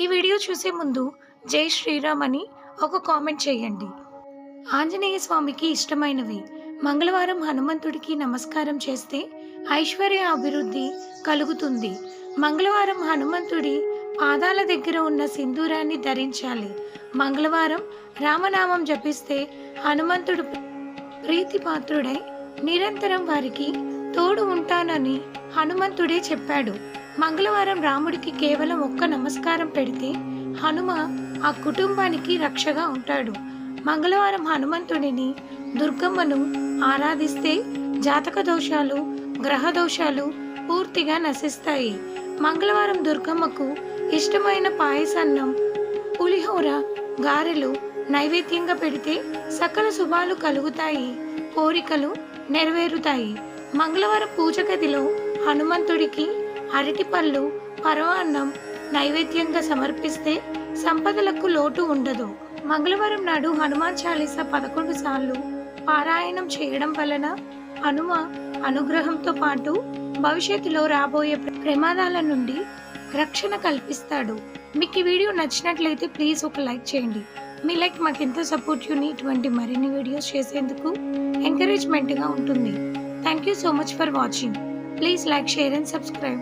ఈ వీడియో చూసే ముందు జై శ్రీరామ్ అని ఒక కామెంట్ చేయండి. ఆంజనేయ స్వామికి ఇష్టమైనవి. మంగళవారం హనుమంతుడికి నమస్కారం చేస్తే ఐశ్వర్య అభివృద్ధి కలుగుతుంది. మంగళవారం హనుమంతుడి పాదాల దగ్గర ఉన్న సింధూరాన్ని ధరించాలి. మంగళవారం రామనామం జపిస్తే హనుమంతుడు ప్రీతిపాత్రుడై నిరంతరం వారికి తోడు ఉంటానని హనుమంతుడే చెప్పాడు. మంగళవారం రాముడికి కేవలం ఒక్క నమస్కారం పెడితే హనుమ ఆ కుటుంబానికి రక్షగా ఉంటాడు. మంగళవారం హనుమంతుడిని దుర్గమ్మను ఆరాధిస్తే జాతక దోషాలు గ్రహ దోషాలు పూర్తిగా నశిస్తాయి. మంగళవారం దుర్గమ్మకు ఇష్టమైన పాయసాన్నం పులిహోర గారెలు నైవేద్యంగా పెడితే సకల శుభాలు కలుగుతాయి కోరికలు నెరవేరుతాయి. మంగళవారం పూజ గదిలో హనుమంతుడికి అరటిపళ్ళు పరవాన్నం నైవేద్యంగా సమర్పిస్తే సంపదలకు లోటు ఉండదు. మంగళవారం నాడు హనుమాన్ చాలీసా పదకొండు సార్లు పారాయణం చేయడం వలన హనుమ అనుగ్రహంతో పాటు భవిష్యత్తులో రాబోయే ప్రమాదాల నుండి రక్షణ కల్పిస్తాడు. మీకు ఈ వీడియో నచ్చినట్లయితే ప్లీజ్ ఒక లైక్ చేయండి. మీ లైక్ మాకు ఎంతో సపోర్ట్ యూని ఇటువంటి మరిన్ని వీడియోస్ చేసేందుకు ఎంకరేజ్మెంట్గా ఉంటుంది. Thank you so much for watching. Please like share and subscribe.